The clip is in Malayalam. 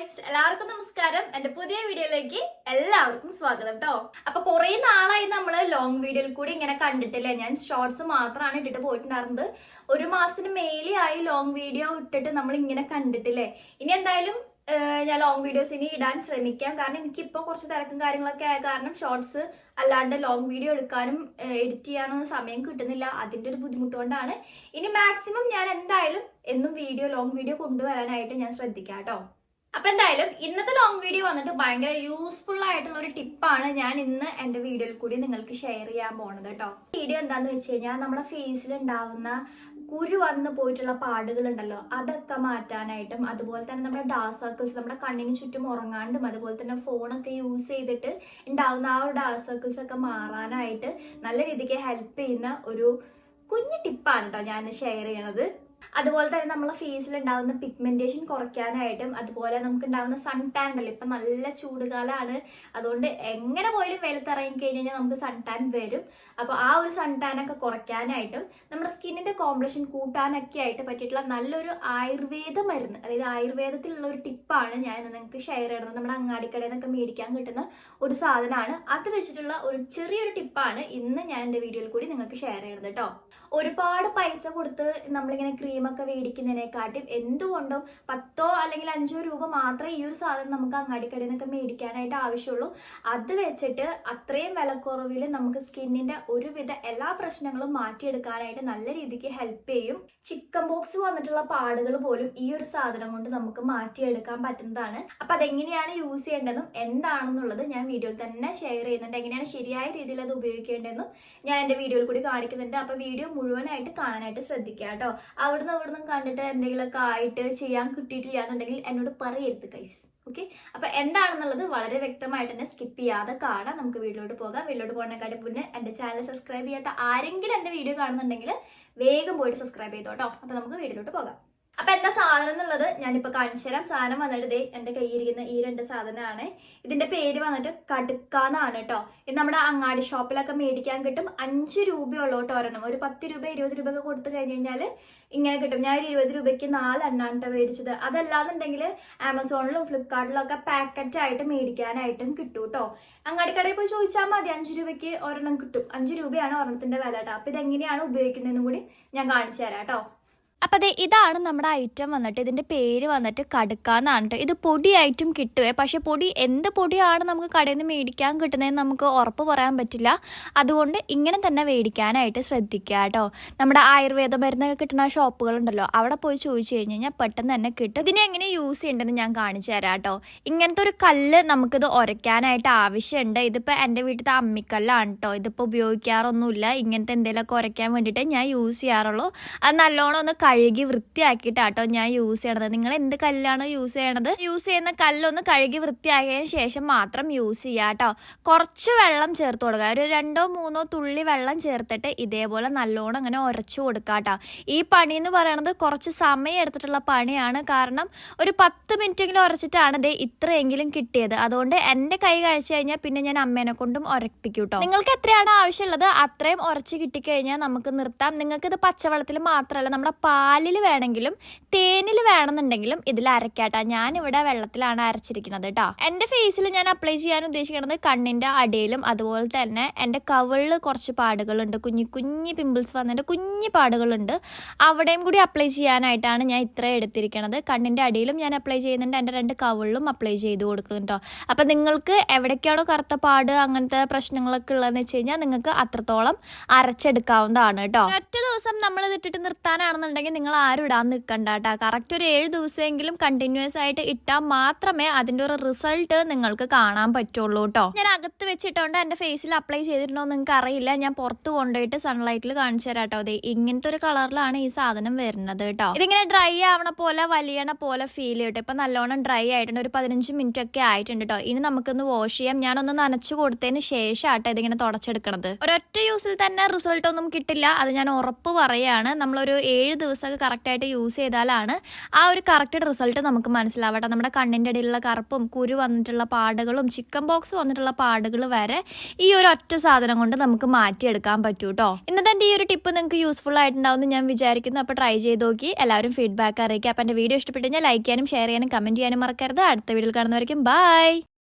ഗൈസ് എല്ലാവർക്കും നമസ്കാരം. എന്റെ പുതിയ വീഡിയോയിലേക്ക് എല്ലാവർക്കും സ്വാഗതം കേട്ടോ അപ്പൊ കുറെ നാളായി നമ്മൾ ലോങ് വീഡിയോയിൽ കൂടി ഇങ്ങനെ കണ്ടിട്ടില്ല? ഞാൻ ഷോർട്സ് മാത്രമാണ് ഇട്ടിട്ട് പോയിട്ടുണ്ടായിരുന്നത്. ഒരു മാസത്തിന് മേലെ ആയി ലോങ് വീഡിയോ ഇട്ടിട്ട് നമ്മൾ ഇങ്ങനെ കണ്ടിട്ടില്ലേ? ഇനി എന്തായാലും ഞാൻ ലോങ് വീഡിയോസ് ഇനി ഇടാൻ ശ്രമിക്കാം. കാരണം എനിക്കിപ്പോൾ കുറച്ച് തിരക്കും കാര്യങ്ങളൊക്കെ ആയ കാരണം ഷോർട്സ് അല്ലാണ്ട് ലോങ് വീഡിയോ എടുക്കാനും എഡിറ്റ് ചെയ്യാനും സമയം കിട്ടുന്നില്ല. അതിന്റെ ഒരു ബുദ്ധിമുട്ട് കൊണ്ടാണ് ഇനി മാക്സിമം ഞാൻ എന്തായാലും എന്നും വീഡിയോ ലോങ് വീഡിയോ കൊണ്ടുവരാനായിട്ട് ഞാൻ ശ്രദ്ധിക്കാം കേട്ടോ അപ്പൊ എന്തായാലും ഇന്നത്തെ ലോങ് വീഡിയോ വന്നിട്ട് ഭയങ്കര യൂസ്ഫുൾ ആയിട്ടുള്ള ഒരു ടിപ്പാണ് ഞാൻ ഇന്ന് എന്റെ വീഡിയോയിൽ കൂടി നിങ്ങൾക്ക് ഷെയർ ചെയ്യാൻ പോണത് കേട്ടോ വീഡിയോ എന്താന്ന് വെച്ച് കഴിഞ്ഞാൽ നമ്മുടെ ഫേസിൽ ഉണ്ടാവുന്ന കുരു വന്ന് പോയിട്ടുള്ള പാടുകൾ ഉണ്ടല്ലോ അതൊക്കെ മാറ്റാനായിട്ടും അതുപോലെ തന്നെ നമ്മുടെ ഡാർക്ക് സർക്കിൾസ് നമ്മുടെ കണ്ണിന് ചുറ്റും ഉറങ്ങാണ്ടും അതുപോലെ തന്നെ ഫോണൊക്കെ യൂസ് ചെയ്തിട്ട് ഉണ്ടാവുന്ന ആ ഒരു ഡാർക്ക് സർക്കിൾസ് ഒക്കെ മാറാനായിട്ട് നല്ല രീതിക്ക് ഹെൽപ്പ് ചെയ്യുന്ന ഒരു കുഞ്ഞു ടിപ്പാണ് കേട്ടോ ഞാൻ ഷെയർ ചെയ്യണത്. അതുപോലെ തന്നെ നമ്മളെ ഫേസിൽ ഉണ്ടാവുന്ന പിഗ്മെന്റേഷൻ കുറയ്ക്കാനായിട്ടും അതുപോലെ നമുക്ക് ഉണ്ടാവുന്ന സൺ ടാൻ ഉണ്ടല്ലോ ഇപ്പൊ നല്ല ചൂടുകാലമാണ് അതുകൊണ്ട് എങ്ങനെ പോയാലും വെയിലത്തിറങ്ങി കഴിഞ്ഞാൽ നമുക്ക് സൺ ടാൻ വരും. അപ്പോൾ ആ ഒരു സൺ ടാൻ ഒക്കെ കുറയ്ക്കാനായിട്ടും നമ്മുടെ സ്കിന്നിന്റെ കോംപ്ലക്ഷൻ കൂട്ടാനൊക്കെ ആയിട്ട് പറ്റിയിട്ടുള്ള നല്ലൊരു ആയുർവേദ മരുന്ന് അതായത് ആയുർവേദത്തിലുള്ള ഒരു ടിപ്പാണ് ഞാൻ നിങ്ങൾക്ക് ഷെയർ ചെയ്യുന്നത്. നമ്മുടെ അങ്ങാടിക്കടയിൽ നിന്നൊക്കെ മേടിക്കാൻ കിട്ടുന്ന ഒരു സാധനമാണ്. അത് വെച്ചിട്ടുള്ള ഒരു ചെറിയൊരു ടിപ്പാണ് ഇന്ന് ഞാൻ എന്റെ വീഡിയോയിൽ കൂടി നിങ്ങൾക്ക് ഷെയർ ചെയ്യുന്നത് കേട്ടോ ഒരുപാട് പൈസ കൊടുത്ത് നമ്മളിങ്ങനെ ക്രീമൊക്കെ മേടിക്കുന്നതിനെക്കാട്ടും എന്തുകൊണ്ടും പത്തോ അല്ലെങ്കിൽ അഞ്ചോ രൂപ മാത്രമേ ഈ ഒരു സാധനം നമുക്ക് അങ്ങാടിക്കടയിൽ നിന്നൊക്കെ മേടിക്കാനായിട്ട് ആവശ്യമുള്ളൂ. അത് വെച്ചിട്ട് അത്രയും വിലക്കുറവിൽ നമുക്ക് സ്കിന്നിന്റെ ഒരുവിധ എല്ലാ പ്രശ്നങ്ങളും മാറ്റിയെടുക്കാനായിട്ട് നല്ല രീതിക്ക് ഹെൽപ്പ് ചെയ്യും. ചിക്കൻ ബോക്സ് വന്നിട്ടുള്ള പാടുകൾ പോലും ഈ ഒരു സാധനം കൊണ്ട് നമുക്ക് മാറ്റിയെടുക്കാൻ പറ്റുന്നതാണ്. അപ്പൊ അതെങ്ങനെയാണ് യൂസ് ചെയ്യേണ്ടതെന്നും എന്താണെന്നുള്ളത് ഞാൻ വീഡിയോയിൽ തന്നെ ഷെയർ ചെയ്യുന്നുണ്ട്. എങ്ങനെയാണ് ശരിയായ രീതിയിൽ അത് ഉപയോഗിക്കേണ്ടതെന്നും ഞാൻ എന്റെ വീഡിയോയിൽ കൂടി കാണിക്കുന്നുണ്ട്. അപ്പൊ വീഡിയോ മുഴുവനായിട്ട് കാണാനായിട്ട് ശ്രദ്ധിക്കുക കേട്ടോ. അവിടുന്ന് അവിടുന്ന് കണ്ടിട്ട് എന്തെങ്കിലുമൊക്കെ ആയിട്ട് ചെയ്യാൻ കിട്ടിയിട്ടില്ല എന്നുണ്ടെങ്കിൽ എന്നോട് പറയരുത് കൈസ് ഓക്കെ അപ്പൊ എന്താണെന്നുള്ളത് വളരെ വ്യക്തമായിട്ട് തന്നെ സ്കിപ്പ് ചെയ്യാതെ കാണാം. നമുക്ക് വീട്ടിലോട്ട് പോകാം. വീട്ടിലോട്ട് പോകുന്നതിനെക്കാട്ടി മുന്നേ എന്റെ ചാനൽ സബ്സ്ക്രൈബ് ചെയ്യാത്ത ആരെങ്കിലും എന്റെ വീഡിയോ കാണുന്നുണ്ടെങ്കിൽ വേഗം പോയിട്ട് സബ്സ്ക്രൈബ് ചെയ്തോട്ടോ. അപ്പൊ നമുക്ക് വീട്ടിലോട്ട് പോകാം. അപ്പൊ എന്താ സാധനം എന്നുള്ളത് ഞാനിപ്പോ കാണിച്ചു തരാം. സാധനം വന്നിട്ട് ദേ എന്റെ കയ്യിരിക്കുന്ന ഈ രണ്ട് സാധനമാണ്. ഇതിന്റെ പേര് വന്നിട്ട് കടുക്കാന്നാണ് കേട്ടോ. ഇത് നമ്മുടെ അങ്ങാടി ഷോപ്പിലൊക്കെ മേടിക്കാൻ കിട്ടും. അഞ്ച് രൂപയുള്ളൂ കേട്ടോ ഒരെണ്ണം. ഒരു പത്ത് രൂപ ഇരുപത് രൂപ ഒക്കെ കൊടുത്തു കഴിഞ്ഞ് കഴിഞ്ഞാൽ ഇങ്ങനെ കിട്ടും. ഞാൻ ഒരു ഇരുപത് രൂപയ്ക്ക് നാലെണ്ണാണ് കേട്ടോ മേടിച്ചത്. അതല്ലാന്നുണ്ടെങ്കിൽ ആമസോണിലും ഫ്ലിപ്കാർട്ടിലും ഒക്കെ പാക്കറ്റ് ആയിട്ട് മേടിക്കാനായിട്ടും കിട്ടും കേട്ടോ. അങ്ങാടി കടയിൽ പോയി ചോദിച്ചാൽ മതി. അഞ്ച് രൂപയ്ക്ക് ഒരെണ്ണം കിട്ടും. അഞ്ച് രൂപയാണ് ഒരെണ്ണത്തിന്റെ വില കേട്ടോ. അപ്പൊ ഇതെങ്ങനെയാണ് ഉപയോഗിക്കുന്നതെന്നും കൂടി ഞാൻ കാണിച്ചു തരാം കേട്ടോ. അപ്പം അതെ ഇതാണ് നമ്മുടെ ഐറ്റം വന്നിട്ട് ഇതിന്റെ പേര് വന്നിട്ട് കടുക്കാന്നാണ് ഇത് പൊടി ഐറ്റം കിട്ടുവേ. പക്ഷെ പൊടി എന്ത് പൊടിയാണ് നമുക്ക് കടയിൽ നിന്ന് മേടിക്കാൻ കിട്ടുന്നതെന്ന് നമുക്ക് ഉറപ്പ് പറയാൻ പറ്റില്ല. അതുകൊണ്ട് ഇങ്ങനെ തന്നെ മേടിക്കാനായിട്ട് ശ്രദ്ധിക്കുക കേട്ടോ നമ്മുടെ ആയുർവേദ മരുന്നൊക്കെ കിട്ടുന്ന ഷോപ്പുകളുണ്ടല്ലോ അവിടെ പോയി ചോദിച്ചു കഴിഞ്ഞ് കഴിഞ്ഞാൽ പെട്ടെന്ന് തന്നെ കിട്ടും. ഇതിനെ എങ്ങനെ യൂസ് ചെയ്യേണ്ടതെന്ന് ഞാൻ കാണിച്ചു തരാം കേട്ടോ ഇങ്ങനത്തെ ഒരു കല്ല് നമുക്കിത് ഉരയ്ക്കാനായിട്ട് ആവശ്യമുണ്ട് ഇതിപ്പോൾ എന്റെ വീട്ടിലത്തെ അമ്മിക്കല്ലാണ് കേട്ടോ ഇതിപ്പോൾ ഉപയോഗിക്കാറൊന്നുമില്ല. ഇങ്ങനത്തെ എന്തെങ്കിലുമൊക്കെ ഉരയ്ക്കാൻ വേണ്ടിയിട്ട് ഞാൻ യൂസ് ചെയ്യാറുള്ളൂ. അത് നല്ലോണം ഒന്ന് കഴുകി വൃത്തിയാക്കിയിട്ടാട്ടോ ഞാൻ യൂസ് ചെയ്യണത്. നിങ്ങൾ എന്ത് കല്ലാണ് യൂസ് ചെയ്യണത്? യൂസ് ചെയ്യുന്ന കല്ലൊന്ന് കഴുകി വൃത്തിയാക്കിയതിന് ശേഷം മാത്രം യൂസ് ചെയ്യുക കേട്ടോ കുറച്ച് വെള്ളം ചേർത്ത് കൊടുക്കുക. ഒരു രണ്ടോ മൂന്നോ തുള്ളി വെള്ളം ചേർത്തിട്ട് ഇതേപോലെ നല്ലോണം അങ്ങനെ ഉരച്ചു കൊടുക്കുക കേട്ടോ ഈ പണി എന്ന് പറയണത് കുറച്ച് സമയം എടുത്തിട്ടുള്ള പണിയാണ്. കാരണം ഒരു പത്ത് മിനിറ്റെങ്കിലും ഉരച്ചിട്ടാണ് ദേ ഇത്രയെങ്കിലും കിട്ടിയത്. അതുകൊണ്ട് എന്റെ കൈ കഴിച്ചു കഴിഞ്ഞാൽ പിന്നെ ഞാൻ അമ്മേനെ കൊണ്ടും ഉരപ്പിക്കും കേട്ടോ നിങ്ങൾക്ക് എത്രയാണ് ആവശ്യമുള്ളത് അത്രയും ഉരച്ച് കിട്ടിക്കഴിഞ്ഞാൽ നമുക്ക് നിർത്താം. നിങ്ങൾക്ക് ഇത് പച്ചവെള്ളത്തിൽ മാത്രമല്ല നമ്മുടെ പാലിൽ വേണമെങ്കിലും തേനിൽ വേണമെന്നുണ്ടെങ്കിലും ഇതിൽ അരക്കാട്ടാ ഇവിടെ വെള്ളത്തിലാണ് അരച്ചിരിക്കുന്നത് കേട്ടോ എന്റെ ഫേസിൽ ഞാൻ അപ്ലൈ ചെയ്യാൻ ഉദ്ദേശിക്കുന്നത് കണ്ണിന്റെ അടിയിലും അതുപോലെ തന്നെ എന്റെ കവിളിൽ കുറച്ച് പാടുകളുണ്ട്. കുഞ്ഞു കുഞ്ഞു പിമ്പിൾസ് വന്നതിന്റെ കുഞ്ഞു പാടുകളുണ്ട്. അവിടെയും കൂടി അപ്ലൈ ചെയ്യാനായിട്ടാണ് ഞാൻ ഇത്ര എടുത്തിരിക്കുന്നത് കണ്ണിന്റെ അടിയിലും ഞാൻ അപ്ലൈ ചെയ്യുന്നുണ്ട്. എന്റെ രണ്ട് കവിളിലും അപ്ലൈ ചെയ്ത് കൊടുക്കുന്നുണ്ടോ അപ്പം നിങ്ങൾക്ക് എവിടേക്കാണോ കറുത്ത പാട് അങ്ങനത്തെ പ്രശ്നങ്ങളൊക്കെ ഉള്ളതെന്ന് വെച്ച് കഴിഞ്ഞാൽ നിങ്ങൾക്ക് അത്രത്തോളം അരച്ചെടുക്കാവുന്നതാണ് കേട്ടോ ഒറ്റ ദിവസം നമ്മൾ ഇതിട്ടിട്ട് നിർത്താനാണെന്നുണ്ടെങ്കിൽ നിങ്ങൾ ആരും ഇടാൻ നിൽക്കണ്ട കേട്ടോ കറക്റ്റ് ഒരു ഏഴ് ദിവസമെങ്കിലും കണ്ടിന്യൂസ് ആയിട്ട് ഇട്ടാൽ മാത്രമേ അതിന്റെ ഒരു റിസൾട്ട് നിങ്ങൾക്ക് കാണാൻ പറ്റുള്ളൂ കേട്ടോ ഞാൻ അകത്ത് വെച്ചിട്ടുണ്ട് എന്റെ ഫേസിൽ അപ്ലൈ ചെയ്തിട്ടുണ്ടോ നിങ്ങൾക്ക് അറിയില്ല. ഞാൻ പുറത്ത് കൊണ്ടുപോയിട്ട് സൺലൈറ്റിൽ കാണിച്ചു തരാം കേട്ടോ അതെ ഇങ്ങനത്തെ ഒരു കളറിലാണ് ഈ സാധനം വരുന്നത് കേട്ടോ ഇതിങ്ങനെ ഡ്രൈ ആവണ പോലെ വലിയണ പോലെ ഫീൽ ചെയ്യട്ടെ. ഇപ്പൊ നല്ലോണം ഡ്രൈ ആയിട്ടുണ്ട്. ഒരു പതിനഞ്ച് മിനിറ്റ് ഒക്കെ ആയിട്ടുണ്ട് കേട്ടോ ഇനി നമുക്കൊന്ന് വാഷ് ചെയ്യാം. ഞാനൊന്ന് നനച്ചു കൊടുത്തതിന് ശേഷം ആട്ടോ ഇതിങ്ങനെ തുടച്ചെടുക്കണത്. ഒരൊറ്റ യൂസിൽ തന്നെ റിസൾട്ട് ഒന്നും കിട്ടില്ല. അത് ഞാൻ ഉറപ്പ് പറയാണ്. നമ്മളൊരു ഏഴ് ദിവസം ഡ്രസ്സൊക്കെ കറക്റ്റായിട്ട് യൂസ് ചെയ്താലാണ് ആ ഒരു കറക്റ്റ് റിസൾട്ട് നമുക്ക് മനസ്സിലാവട്ടെ. നമ്മുടെ കണ്ണിന്റെ ഇടയിലുള്ള കറുപ്പും കുരു വന്നിട്ടുള്ള പാടുകളും ചിക്കൻ ബോക്സ് വന്നിട്ടുള്ള പാടുകൾ വരെ ഈ ഒരു ഒറ്റ സാധനം കൊണ്ട് നമുക്ക് മാറ്റിയെടുക്കാൻ പറ്റൂ കേട്ടോ ഇന്നത്തെ എന്റെ ഈ ഒരു ടിപ്പ് നിങ്ങൾക്ക് യൂസ്ഫുൾ ആയിട്ടുണ്ടാവും ഞാൻ വിചാരിക്കുന്നു. അപ്പോൾ ട്രൈ ചെയ്ത് നോക്കി. എല്ലാവരും ഫീഡ്ബാക്ക് അറിയിക്കുക. അപ്പോൾ എന്റെ വീഡിയോ ഇഷ്ടപ്പെട്ടു കഴിഞ്ഞാൽ ലൈക്ക് ചെയ്യാനും ഷെയർ ചെയ്യാനും കമന്റ് ചെയ്യാനും മറക്കരുത്. അടുത്ത വീഡിയോയിൽ കാണുന്നവരേക്കും ബൈ